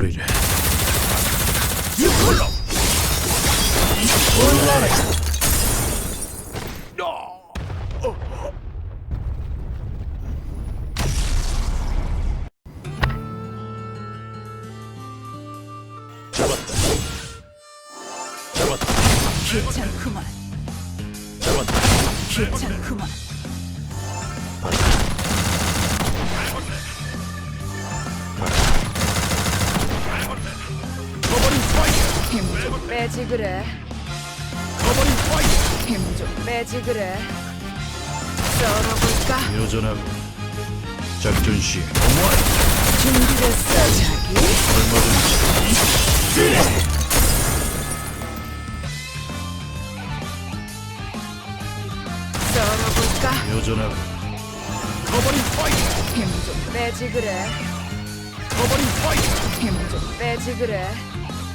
베풀이래. 잡았다. 잡았다. 귀찮구만. 잡았다. 귀찮구만. 빼지 그래. 커버링 파이어. 힘좀 빼지 그래. 썰어볼까? 여전하고 작전 시에 어머니 준비됐어 자기? 얼마든지 썰어볼까? 여전하고 커버링 파이어. 힘좀 빼지 그래. 커버링 파이어. 힘좀 빼지 그래.